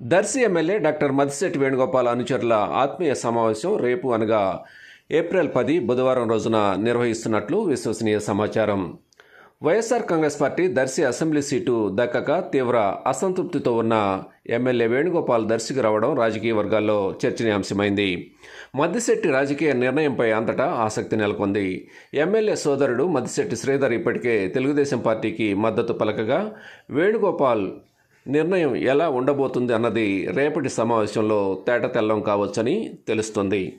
Darsi MLA doctor Madishetti Venugopal అనుచరుల ఆత్మీయ సమావేశం రేపు అనగా ఏప్రిల్ పది బుధవారం రోజున నిర్వహిస్తున్నట్లు విశ్వసనీయ సమాచారం. YSR Congress party Darsi assembly seat దక్కక తీవ్ర అసంతృప్తితో ఉన్న ఎమ్మెల్యే వేణుగోపాల్ దర్శికి రావడం రాజకీయ వర్గాల్లో చర్చనీయాంశమైంది. మద్దిశెట్టి రాజకీయ నిర్ణయంపై అంతటా ఆసక్తి నెలకొంది. ఎమ్మెల్యే సోదరుడు మద్దిశెట్టి శ్రీధర్ ఇప్పటికే తెలుగుదేశం పార్టీకి మద్దతు పలకగా వేణుగోపాల్ నిర్ణయం ఎలా ఉండబోతుంది అన్నది రేపటి సమావేశంలో తేటతెల్లం కావచ్చని తెలుస్తుంది.